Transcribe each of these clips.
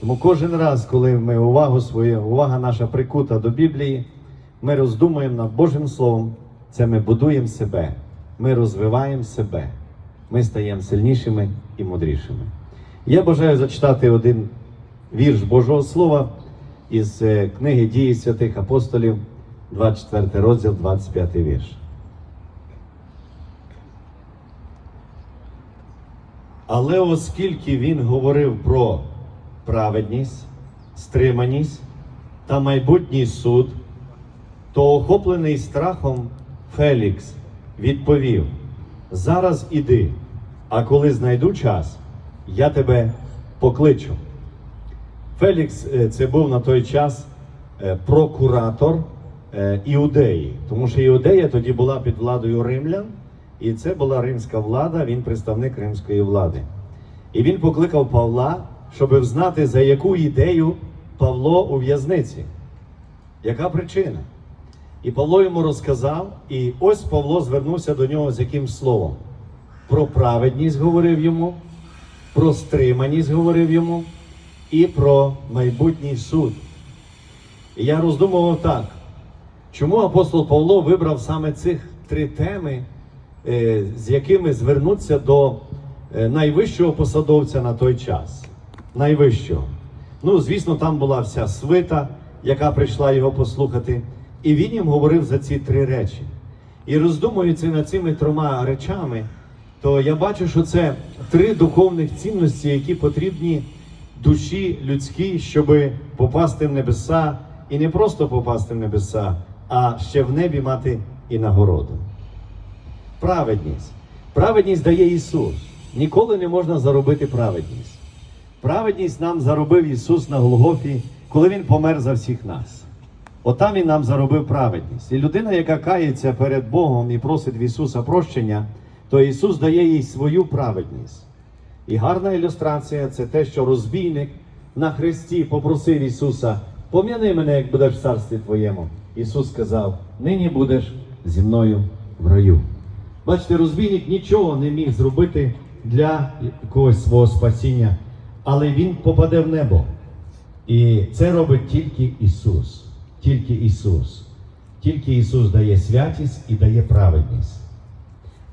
Тому кожен раз, коли ми увагу свою, увага наша прикута до Біблії, ми роздумуємо над Божим Словом, це ми будуємо себе, ми розвиваємо себе, ми стаємо сильнішими і мудрішими. Я бажаю зачитати один вірш Божого Слова із е, книги Дії святих апостолів, 24 розділ, 25 вірш. Але оскільки він говорив про праведність, стриманість та майбутній суд, то охоплений страхом Фелікс відповів: Зараз іди, а коли знайду час, я тебе покличу. Фелікс е, це був на той час е, прокуратор е, Іудеї, тому що Іудея тоді була під владою римлян, і це була римська влада, він представник римської влади. І він покликав Павла, щоб знати, за яку ідею Павло у в'язниці. Яка причина? І Павло йому розказав, і ось Павло звернувся до нього з яким словом. Про праведність говорив йому, про стриманість говорив йому і про майбутній суд. І я роздумував так, чому апостол Павло вибрав саме цих три теми, е, з якими звернуться до е, найвищого посадовця на той час. Найвищого. Ну, звісно, там була вся свита, яка прийшла його послухати. І він їм говорив за ці три речі. І роздумуючи над цими трьома речами, то я бачу, що це три духовних цінності, які потрібні душі людській, щоб попасти в небеса, і не просто попасти в небеса, а ще в небі мати і нагороду. Праведність. Праведність дає Ісус. Ніколи не можна заробити праведність. Праведність нам заробив Ісус на Голгофі, коли Він помер за всіх нас. Отам Він нам заробив праведність. І людина, яка кається перед Богом і просить в Ісуса прощення, то Ісус дає їй свою праведність. І гарна ілюстрація це те, що розбійник на хресті попросив Ісуса, пом'яни мене, як будеш в царстві Твоєму. Ісус сказав: нині будеш зі мною в раю. Бачите, розбійник нічого не міг зробити для якогось свого спасіння, але він попаде в небо. І це робить тільки Ісус. Тільки Ісус. Тільки Ісус дає святість і дає праведність.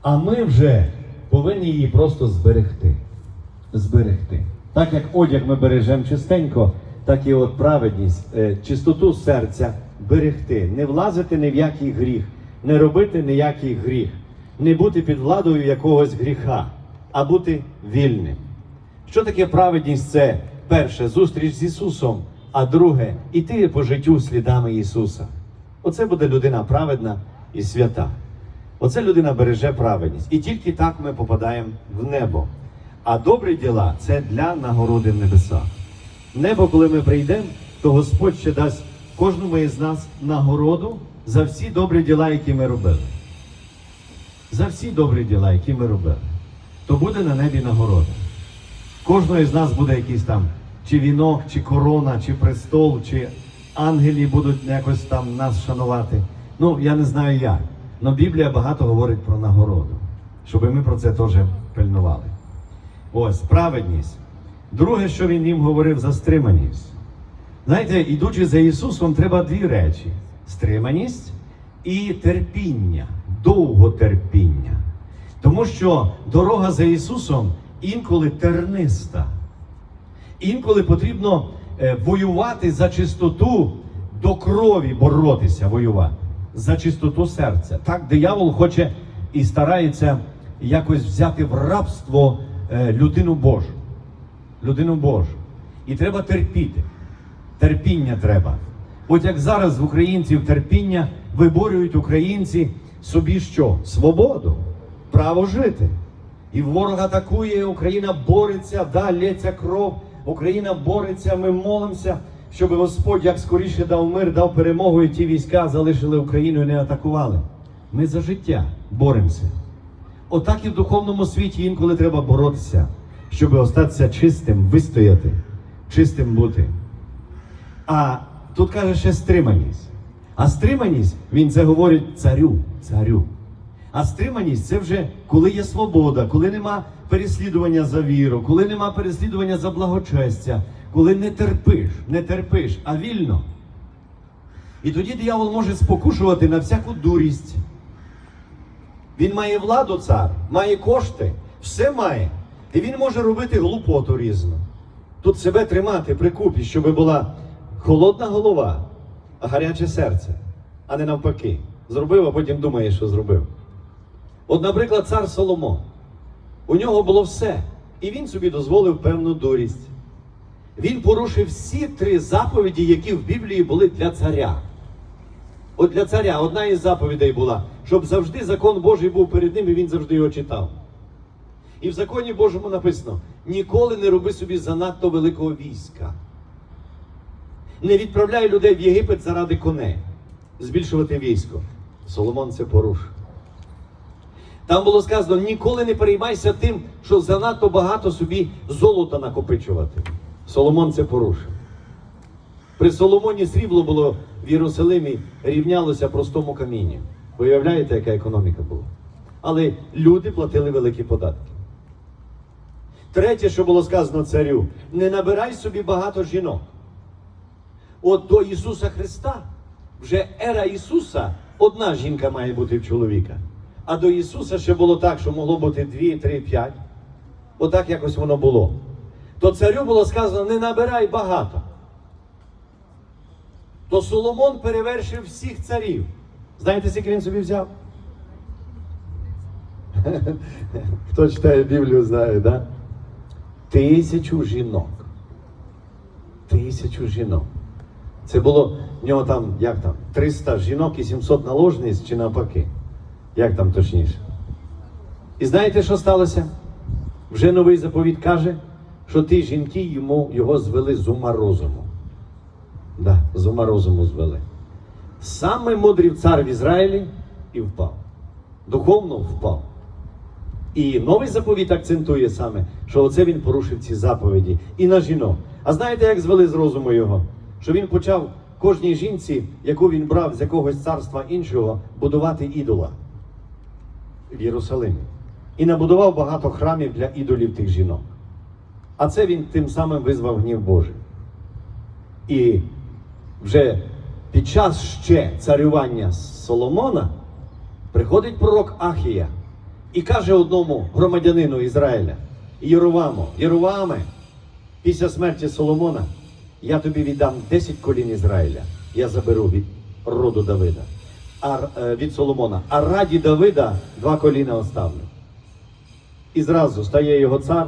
А ми вже повинні її просто зберегти. Зберегти. Так як одяг ми бережемо чистенько, так і от праведність, е, чистоту серця берегти, не влазити ні в який гріх, не робити ніякий гріх, не бути під владою якогось гріха, а бути вільним. Що таке праведність? Це перше зустріч з Ісусом, а друге іти по життю слідами Ісуса. Оце буде людина праведна і свята. Оце людина береже праведність. І тільки так ми попадаємо в небо. А добрі діла це для нагороди в небесах. Небо, коли ми прийдемо, то Господь ще дасть кожному із нас нагороду за всі добрі діла, які ми робили. За всі добрі діла, які ми робили. То буде на небі нагорода. Кожного із нас буде якийсь там чи вінок, чи корона, чи престол, чи ангелі будуть якось там нас шанувати. Ну, я не знаю як. Але Біблія багато говорить про нагороду, щоб ми про це теж пильнували. Ось, праведність. Друге, що він їм говорив, за стриманість. Знаєте, ідучи за Ісусом, треба дві речі: стриманість і терпіння, довготерпіння. Тому що дорога за Ісусом інколи терниста. Інколи потрібно е, воювати за чистоту до крові боротися, воювати, за чистоту серця. Так диявол хоче і старається якось взяти в рабство е, людину Божу. Людину Божу. І треба терпіти. Терпіння треба. От як зараз в українців терпіння виборюють українці собі що? Свободу, право жити. І ворог атакує, Україна бореться, да, лється кров, Україна бореться, ми молимося, щоб Господь як скоріше дав мир, дав перемогу, і ті війська залишили Україну і не атакували. Ми за життя боремося. Отак і в духовному світі інколи треба боротися, щоб остатися чистим, вистояти, чистим бути. А тут каже ще стриманість. А стриманість, він це говорить царю, царю. А стриманість це вже коли є свобода, коли нема переслідування за віру, коли нема переслідування за благочестя, коли не терпиш, не терпиш, а вільно. І тоді диявол може спокушувати на всяку дурість. Він має владу, цар, має кошти, все має. І він може робити глупоту різну. Тут себе тримати при купі, щоб була холодна голова, а гаряче серце, а не навпаки. Зробив, а потім думає, що зробив. От, наприклад, цар Соломон. У нього було все. І він собі дозволив певну дурість. Він порушив всі три заповіді, які в Біблії були для царя. От для царя одна із заповідей була, щоб завжди закон Божий був перед ним, і він завжди його читав. І в законі Божому написано: ніколи не роби собі занадто великого війська. Не відправляй людей в Єгипет заради коней, збільшувати військо. Соломон це порушив. Там було сказано: ніколи не переймайся тим, що занадто багато собі золота накопичувати. Соломон це порушив. При Соломоні срібло було в Єрусалимі рівнялося простому камінню. Виявляєте, яка економіка була? Але люди платили великі податки. Третє, що було сказано царю, не набирай собі багато жінок. От до Ісуса Христа, вже ера Ісуса, одна жінка має бути в чоловіка. А до Ісуса ще було так, що могло бути дві, три, п'ять. Отак якось воно було. То царю було сказано, не набирай багато. То Соломон перевершив всіх царів. Знаєте, скільки він собі взяв? Хто читає Біблію, знає, да? Тисячу жінок. Тисячу жінок. Це було в нього там, як там, 300 жінок і 700 наложниць чи навпаки. Як там точніше? І знаєте, що сталося? Вже новий заповіт каже, що ті жінки йому, його звели з ума розуму. Да, з ума розуму звели. Саме мудрий цар в Ізраїлі і впав. Духовно впав. І новий заповіт акцентує саме, що оце він порушив ці заповіді і на жінок. А знаєте, як звели з розуму його? Що він почав кожній жінці, яку він брав з якогось царства іншого, будувати ідола в Єрусалимі. І набудував багато храмів для ідолів тих жінок. А це він тим самим визвав гнів Божий. І вже під час ще царювання Соломона приходить пророк Ахія і каже одному громадянину Ізраїля, Єруваму, Єруваме, після смерті Соломона я тобі віддам 10 колін Ізраїля. Я заберу від роду Давида, від Соломона. А раді Давида два коліна оставлю. І зразу стає його цар,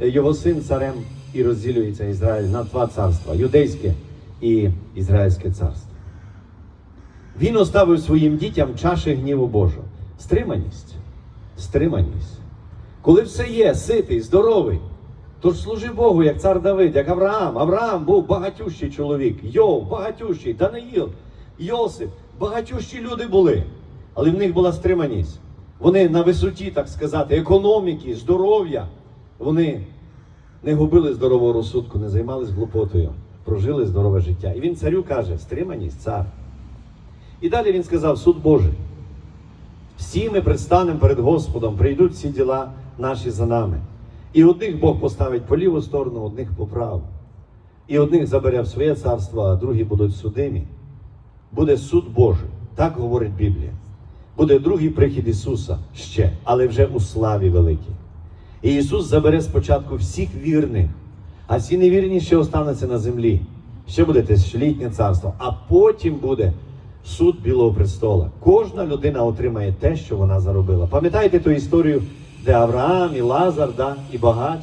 е, його син царем і розділюється Ізраїль на два царства юдейське і Ізраїльське царство. Він оставив своїм дітям чаші гніву Божого. Стриманість. Стриманість. Коли все є, ситий, здоровий, то ж служи Богу, як цар Давид, як Авраам. Авраам був багатющий чоловік, Йов, багатющий, Даниїл, Йосип, багатющі люди були. Але в них була стриманість. Вони на висоті, так сказати, економіки, здоров'я. Вони не губили здорового розсудку, не займались глупотою, прожили здорове життя. І він царю каже: стриманість, цар. І далі він сказав: суд Божий. Всі ми предстанемо перед Господом, прийдуть всі діла наші за нами. І одних Бог поставить по ліву сторону, одних по праву. І одних забере в своє царство, а другі будуть судимі. Буде суд Божий. Так говорить Біблія. Буде другий прихід Ісуса ще, але вже у славі великій. І Ісус забере спочатку всіх вірних, а всі невірні ще остануться на землі. Ще буде тисячолітнє царство, а потім буде суд Білого престола. Кожна людина отримає те, що вона заробила. Пам'ятаєте ту історію, де Авраам і Лазар, да, і багач?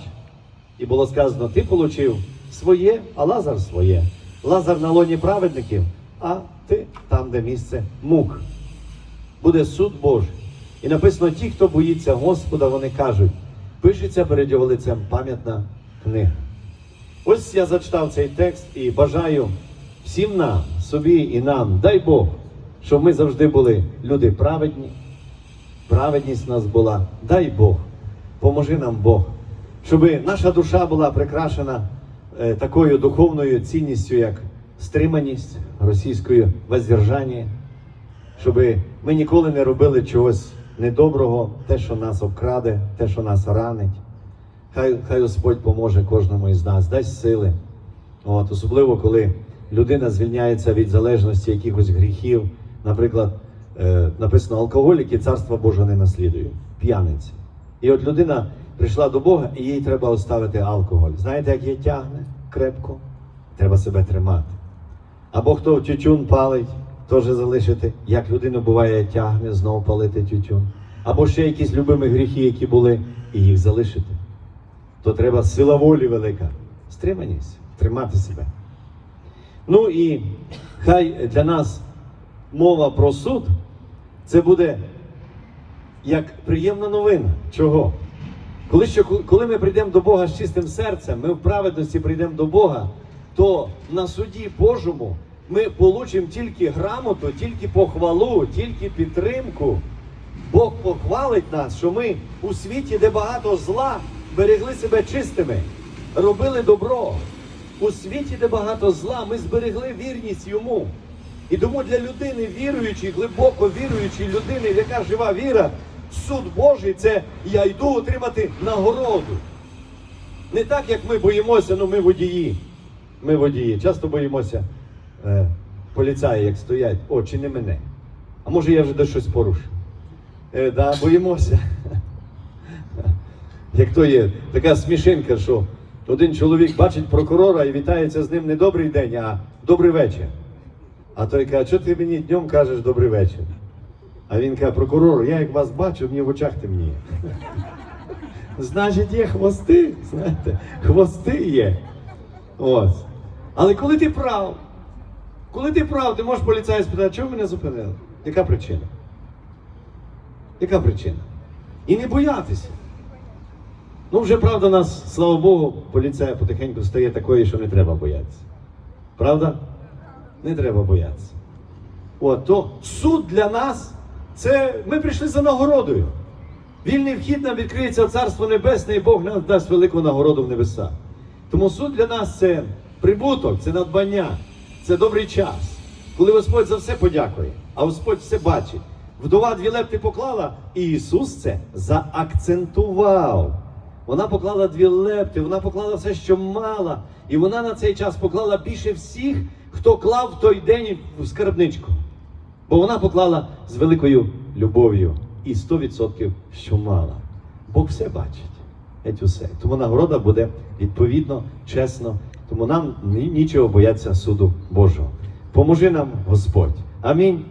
І було сказано: ти отримав своє, а Лазар своє. Лазар на лоні праведників, а ти там, де місце мук. Буде суд Божий. І написано: ті, хто боїться Господа, вони кажуть, пишеться перед його лицем пам'ятна книга. Ось я зачитав цей текст і бажаю всім нам, собі і нам, дай Бог, щоб ми завжди були люди праведні, праведність в нас була. Дай Бог, поможи нам Бог, щоб наша душа була прикрашена е, такою духовною цінністю, як стриманість російською воздержання, щоб ми ніколи не робили чогось недоброго, те, що нас обкраде, те, що нас ранить. Хай, хай Господь поможе кожному із нас, дасть сили. От, особливо, коли людина звільняється від залежності якихось гріхів. Наприклад, е, написано алкоголіки царства Божого не наслідують, п'яниці. І от людина прийшла до Бога, і їй треба оставити алкоголь. Знаєте, як її тягне крепко? Треба себе тримати. Або хто тютюн палить, теж залишити. Як людину буває, тягне знову палити тютюн. Або ще якісь любимі гріхи, які були, і їх залишити. То треба сила волі велика. Стриманість, тримати себе. Ну і хай для нас мова про суд це буде як приємна новина. Чого? Коли, що, коли ми прийдемо до Бога з чистим серцем, ми в праведності прийдемо до Бога, то на суді Божому ми получимо тільки грамоту, тільки похвалу, тільки підтримку. Бог похвалить нас, що ми у світі, де багато зла, берегли себе чистими, робили добро. У світі, де багато зла, ми зберегли вірність йому. І тому для людини віруючої, глибоко віруючої людини, яка жива віра, суд Божий це я йду отримати нагороду. Не так, як ми боїмося, ну ми водії. Ми водії. Часто боїмося е, поліцаї, як стоять, о, чи не мене. А може я вже десь щось порушив. Е, да, боїмося. Як то є така смішинка, що один чоловік бачить прокурора і вітається з ним не добрий день, а добрий вечір. А той каже, що ти мені днем кажеш добрий вечір? А він каже, прокурор, я як вас бачу, мені в очах темніє. Значить, є хвости, знаєте, хвости є. Ось. Але коли ти прав, коли ти прав, ти можеш поліцай спитати, чого мене зупинили? Яка причина? Яка причина? І не боятися. Ну, вже правда, нас, слава Богу, поліція потихеньку стає такою, що не треба боятися. Правда? Не треба боятися. От, то суд для нас це ми прийшли за нагородою. Вільний вхід нам відкриється в Царство Небесне, і Бог нам дасть велику нагороду в небесах. Тому суд для нас це прибуток, це надбання, це добрий час. Коли Господь за все подякує, а Господь все бачить. Вдова дві лепти поклала, і Ісус це заакцентував. Вона поклала дві лепти, вона поклала все, що мала, і вона на цей час поклала більше всіх, хто клав той день в скарбничку. Бо вона поклала з великою любов'ю і 100% що мала. Бог все бачить. Геть усе. Тому нагорода буде відповідно, чесно. Тому нам нічого бояться суду Божого. Поможи нам Господь. Амінь.